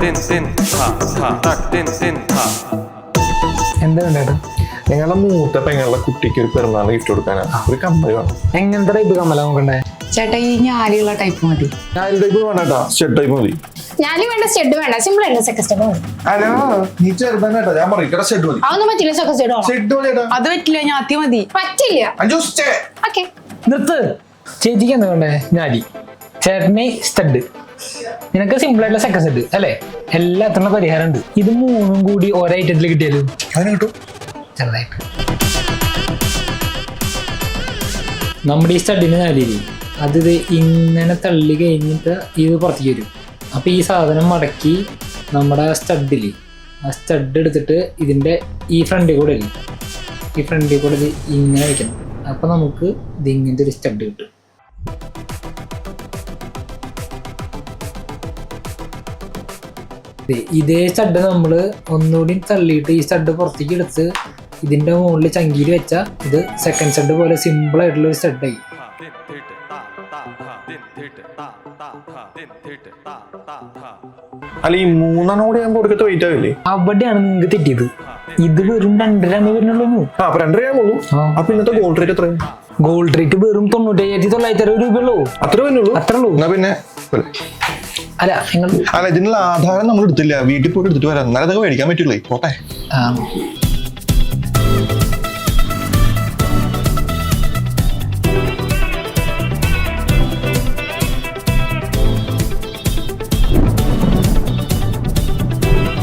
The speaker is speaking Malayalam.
tin tin ta ta tak tin tin ta എന്താ വേണ്ടേട്ടാ ഞങ്ങളുടെ മൂത്ത പെങ്ങളുടെ കുട്ടിക്ക് ഒരു പിറന്നാൾ ഗിഫ്റ്റ് കൊടുക്കാനാ. ഒരു കമ്മൽ വേണം. എങ്ങനത്തെ ടൈപ്പ് കമ്മല നോക്കണ്ടേ? ചേട്ടാ ഈ ഞാലിയുള്ള ടൈപ്പ് മതി. ഞാലി ടൈപ്പ് വേണ്ടട്ടാ ഷെഡ് ടൈപ്പ് മതി. ഞാലി വേണ്ട സ്റ്റെഡ് വേണ്ട. സിമ്പിൾ ആയിട്ട് സെക്കൻഡ് സ്റ്റെപ്പ് മതി. ഹലോ നീ ചെറുതാനേട്ടാ ഞാൻ പറയും ഇവിടെ ഷെഡ് മതി. അതൊന്നും പറ്റില്ല സെക്കൻഡ് സ്റ്റെഡ് വേണം. ഷെഡ് മതിയേട്ടാ അത് പറ്റില്ല ഞാത്തി മതി. പറ്റില്ല. അഞ്ചു ഓക്കെ നിർത്ത്. ചേച്ചിക്ക് എന്താ വേണ്ടേ? ഞാലി. ചേട്ടന് സ്റ്റഡ് നിനക്ക് സിമ്പിൾ ആയിട്ടുള്ള സെക്കൻഡ് സെഡ് അല്ലേ? എല്ലാത്തിനുള്ള പരിഹാരം ഉണ്ട് ഇത് മൂന്നും കൂടി ഒരേ ഐറ്റത്തിൽ കിട്ടിയാലും? അതിന് കിട്ടും. ചെറുതായിട്ട്. നമ്മുടെ ഈ സ്റ്റഡിന് നാലിരി അത് ഇത് ഇങ്ങനെ തള്ളി കഴിഞ്ഞിട്ട് ഇത് പുറത്തേക്ക് വരും. അപ്പം ഈ സാധനം മടക്കി നമ്മുടെ സ്റ്റഡിൽ ആ സ്റ്റഡ് എടുത്തിട്ട് ഇതിന്റെ ഈ ഫ്രണ്ടിൽ കൂടെ ഇല്ലേ ഈ ഫ്രണ്ടിൽ കൂടെ ഇത് ഇങ്ങനെ വയ്ക്കണം അപ്പം നമുക്ക് ഇത് ഇങ്ങനത്തെ ഒരു സ്റ്റഡ് കിട്ടും. ഇതേ സ്റ്റഡ് നമ്മൾ ഒന്നുകൂടി തള്ളിയിട്ട് ഈ സ്റ്റഡ് പുറത്തേക്ക് എടുത്ത് ഇതിന്റെ മുകളിൽ ചങ്കിയിൽ വെച്ചാൽ ഇത് സെക്കൻഡ് സ്റ്റഡ് പോലെ സിമ്പിൾ ആയിട്ടുള്ള ഒരു സ്റ്റഡായി അല്ല ഈ മൂന്നെണ്ണം കൂടി ഞാൻ കൊടുക്കത്ത് വെയിറ്റ് ആവില്ലേ? അവിടെയാണ് നിങ്ങൾക്ക് തെറ്റിയത്. ഇത് വെറും രണ്ടരാന്ന് വരുന്നുള്ളൂ ആ അപ്പൊ രണ്ടര ഞാൻ പോകുള്ളൂ ആ. അപ്പൊ ഇന്നത്തെ ഗോൾഡ് റേറ്റ് എത്രയാണ് ഗോൾഡ് റേറ്റ് വെറും തൊണ്ണൂറ്റയ്യായിരത്തി തൊള്ളായിരത്തി അറുപത് രൂപയുള്ളൂ അത്ര വരുന്നുള്ളൂ? അത്രേ ഉള്ളൂ. എന്നാ പിന്നെ. അല്ല നിങ്ങൾ അല്ല ഇതിനുള്ള ആധാരം നമ്മൾ എടുത്തില്ല വീട്ടിൽ പോയിട്ട് എടുത്തിട്ട് വരാം. എന്നാലും അതൊക്കെ മേടിക്കാൻ പറ്റുള്ളൂ. പോട്ടെ.